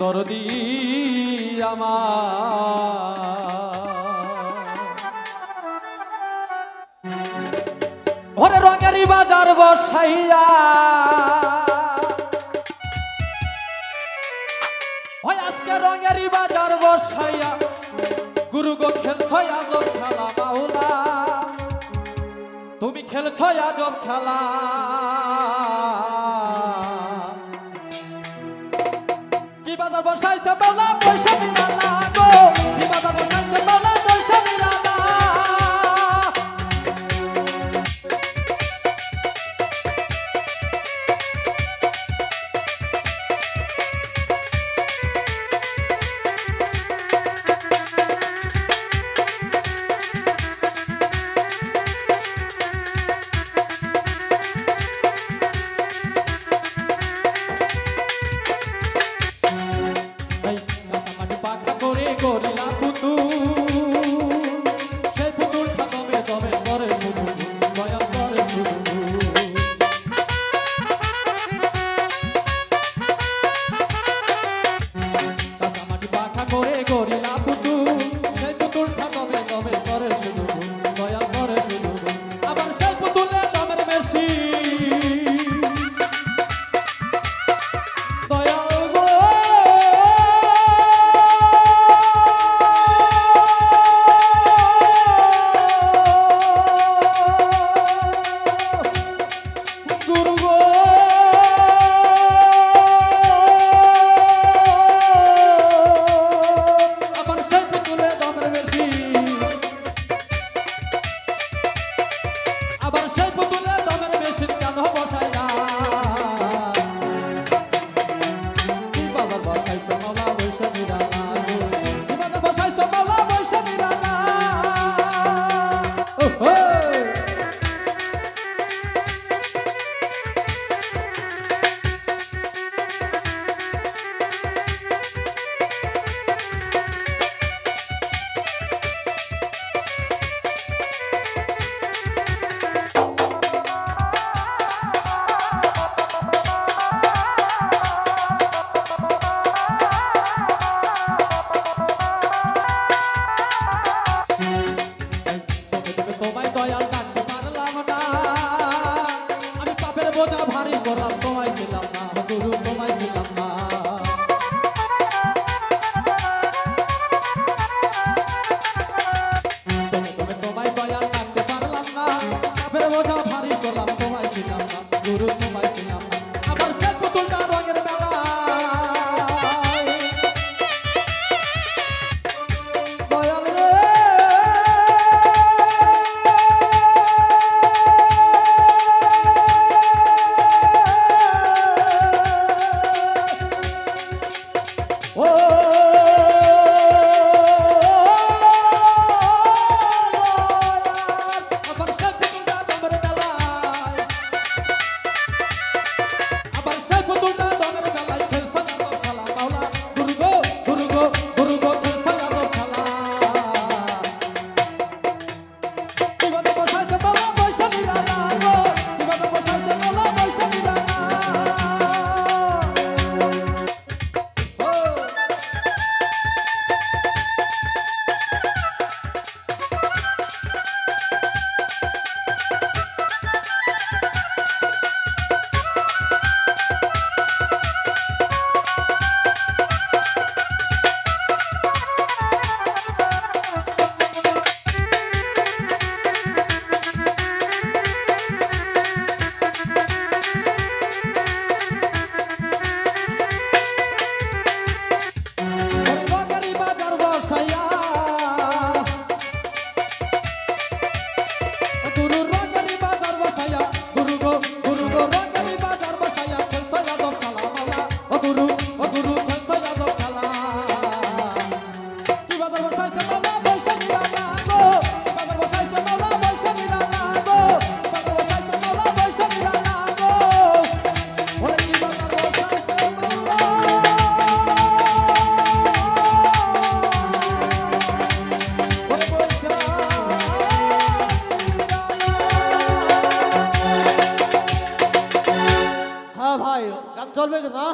তোর দি আমার। রঙেরই বাজার বসাইয়া আজকে রঙেরই বাজার বসাইয়া। গুরু গো খেলছ আজব খেলা বাউলা তুমি খেলছ আজব খেলা। Conchais, São Paulo, 唱，我。চলবে কথা